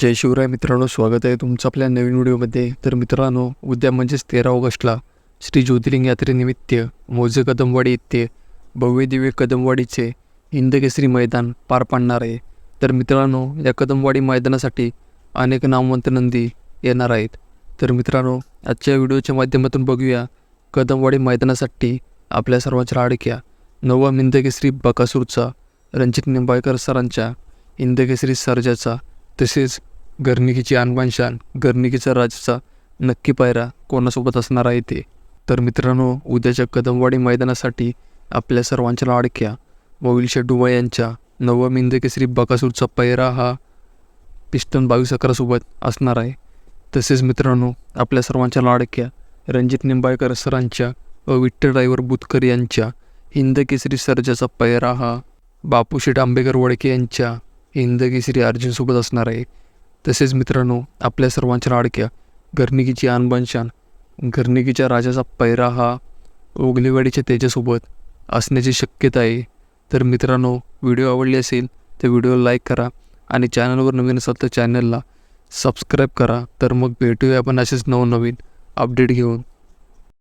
जय शिवराय मित्रांनो स्वागत आहे तुमचं आपल्या नवीन व्हिडिओमध्ये. तर मित्रांनो उद्या म्हणजेच तेरा ऑगस्टला श्री ज्योतिर्लिंग यात्रेनिमित्त मोजे कदमवाडी येथे भव्य दिव्य कदमवाडीचे हिंदकेसरी मैदान पार पाडणार आहे. तर मित्रांनो या कदमवाडी मैदानासाठी अनेक नामवंत नंदी येणार आहेत. तर मित्रांनो आजच्या व्हिडिओच्या माध्यमातून बघूया कदमवाडी मैदानासाठी आपल्या सर्वांच्या लाडक्या नवा हिंदकेसरी बकासूरचा रणजित निंबाळकर सरांच्या हिंदकेसरी सर्जाचा तसेच गर्निकीची आणबानशान गर्निकीचा राजाचा नक्की पायरा कोणासोबत असणार आहे ते? तर मित्रांनो उद्याच्या कदमवाडी मैदानासाठी आपल्या सर्वांच्या लाडक्या मोविलशा डुवा यांच्या नवम इंदकेसरी बकासूरचा पैरा हा पिस्टन बावीस अकरासोबत असणार आहे. तसेच मित्रांनो आपल्या सर्वांच्या लाडक्या रणजित निंबाळकर सरांच्या व विठ्ठल ड्रायव्हर बुतकर यांच्या हिंदकेसरी सर्जाचा पैरा हा बापूशेठ आंबेकर वडके यांच्या हिंदकेसरी अर्जुनसोबत असणार आहे. तसेच मित्रांनो आपल्या सर्वांच्या लाडक्या गर्निकीची आणबानशान गर्निकीच्या राजाचा पैरा हा ओगलेवाडीच्या त्याच्यासोबत असण्याची शक्यता आहे. तर मित्रांनो व्हिडिओ आवडली असेल तर व्हिडिओला लाईक करा आणि चॅनलवर नवीन असाल तर चॅनलला सबस्क्राईब करा. तर मग भेटूया आपण असेच नवनवीन अपडेट घेऊन.